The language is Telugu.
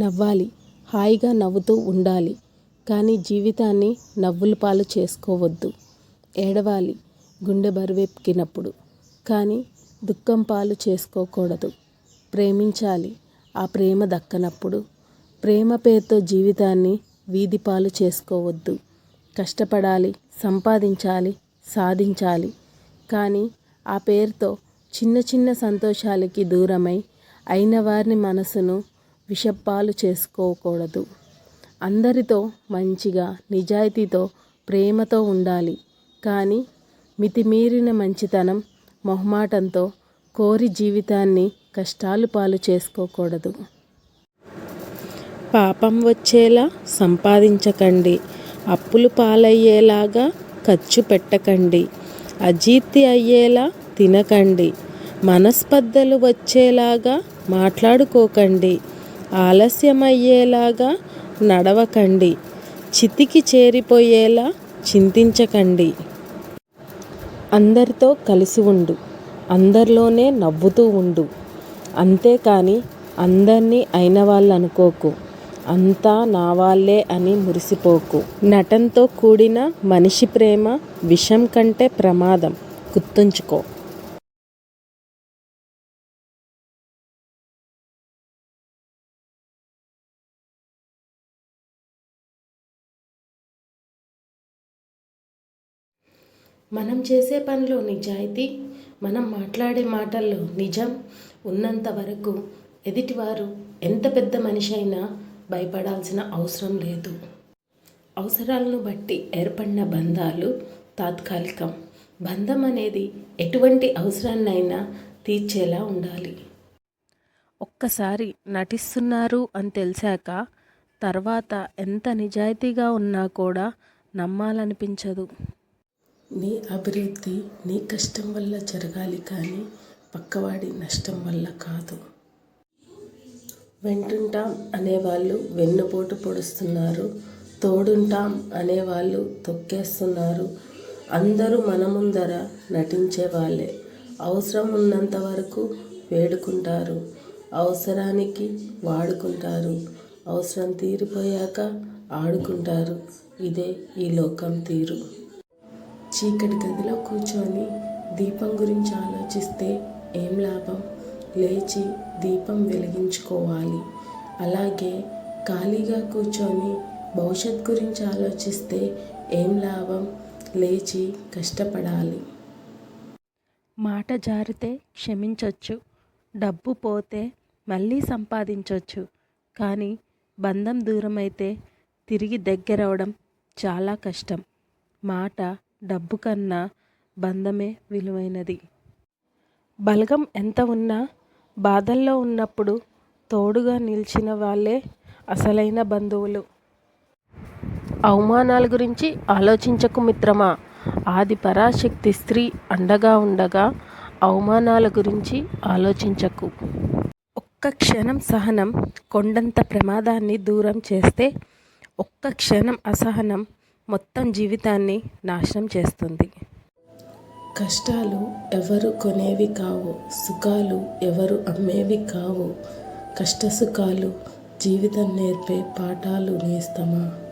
నవ్వాలి హాయిగా నవ్వుతూ ఉండాలి. కానీ జీవితాన్ని నవ్వుల పాలు చేసుకోవద్దు. ఏడవాలి గుండె బరువెక్కినప్పుడు. కానీ దుఃఖం పాలు చేసుకోకూడదు. ప్రేమించాలి ఆ ప్రేమ దక్కనప్పుడు. ప్రేమ పేరుతో జీవితాన్ని వీధి పాలు చేసుకోవద్దు. కష్టపడాలి సంపాదించాలి సాధించాలి. కానీ ఆ పేరుతో చిన్న చిన్న సంతోషాలకి దూరమై అయిన వారిని మనసును విషపాలు చేసుకోకూడదు. అందరితో మంచిగా నిజాయితీతో ప్రేమతో ఉండాలి. కానీ మితిమీరిన మంచితనం మొహమాటంతో కోరి జీవితాన్ని కష్టాలు పాలు చేసుకోకూడదు. పాపం వచ్చేలా సంపాదించకండి. అప్పులు పాలయ్యేలాగా ఖర్చు పెట్టకండి. అజీర్తి అయ్యేలా తినకండి. మనస్పర్ధలు వచ్చేలాగా మాట్లాడుకోకండి. ఆలస్యమయ్యేలాగా నడవకండి. చితికి చేరిపోయేలా చింతించకండి. అందరితో కలిసి ఉండు. అందరిలోనే నవ్వుతూ ఉండు. అంతేకాని అందరినీ అయిన వాళ్ళు అనుకోకు అంతా నా వాళ్ళే అని మురిసిపోకు. నటంతో కూడిన మనిషి ప్రేమ విషం కంటే ప్రమాదం. గుర్తుంచుకో. మనం చేసే పనిలో నిజాయితీ మనం మాట్లాడే మాటల్లో నిజం ఉన్నంత వరకు ఎదుటివారు ఎంత పెద్ద మనిషి అయినా భయపడాల్సిన అవసరం లేదు. అవసరాలను బట్టి ఏర్పడిన బంధాలు తాత్కాలికం. బంధం అనేది ఎటువంటి అవసరాన్నైనా తీర్చేలా ఉండాలి. ఒక్కసారి నటిస్తున్నారు అని తెలిసాక తర్వాత ఎంత నిజాయితీగా ఉన్నా కూడా నమ్మాలనిపించదు. నీ అభివృద్ధి నీ కష్టం వల్ల జరగాలి కానీ పక్కవాడి నష్టం వల్ల కాదు. వెంటుంటాం అనేవాళ్ళు వెన్నుపోటు పొడుస్తున్నారు. తోడుంటాం అనేవాళ్ళు తొక్కేస్తున్నారు. అందరూ మన ముందర నటించే వాళ్ళే. అవసరం ఉన్నంత వరకు వేడుకుంటారు. అవసరానికి వాడుకుంటారు. అవసరం తీరిపోయాక ఆడుకుంటారు. ఇదే ఈ లోకం తీరు. చీకటి గదిలో కూర్చొని దీపం గురించి ఆలోచిస్తే ఏం లాభం? లేచి దీపం వెలిగించుకోవాలి. అలాగే ఖాళీగా కూర్చొని భవిష్యత్ గురించి ఆలోచిస్తే ఏం లాభం? లేచి కష్టపడాలి. మాట జారితే క్షమించవచ్చు డబ్బు పోతే మళ్ళీ సంపాదించవచ్చు కానీ బంధం దూరమైతే తిరిగి దగ్గరవడం చాలా కష్టం. మాట డబ్బు కన్నా బంధమే విలువైనది. బలగం ఎంత ఉన్నా బాధల్లో ఉన్నప్పుడు తోడుగా నిలిచిన వాళ్ళే అసలైన బంధువులు. అవమానాల గురించి ఆలోచించకు మిత్రమా? ఆది పరాశక్తి స్త్రీ అండగా ఉండగా అవమానాల గురించి ఆలోచించకు. ఒక్క క్షణం సహనం కొండంత ప్రమాదాన్ని దూరం చేస్తే ఒక్క క్షణం అసహనం మొత్తం జీవితాన్ని నాశనం చేస్తుంది. కష్టాలు ఎవరు కొనేవి కావు సుఖాలు ఎవరు అమ్మేవి కావు. కష్టసుఖాలు జీవితం నేర్పే పాఠాలు నేస్తమా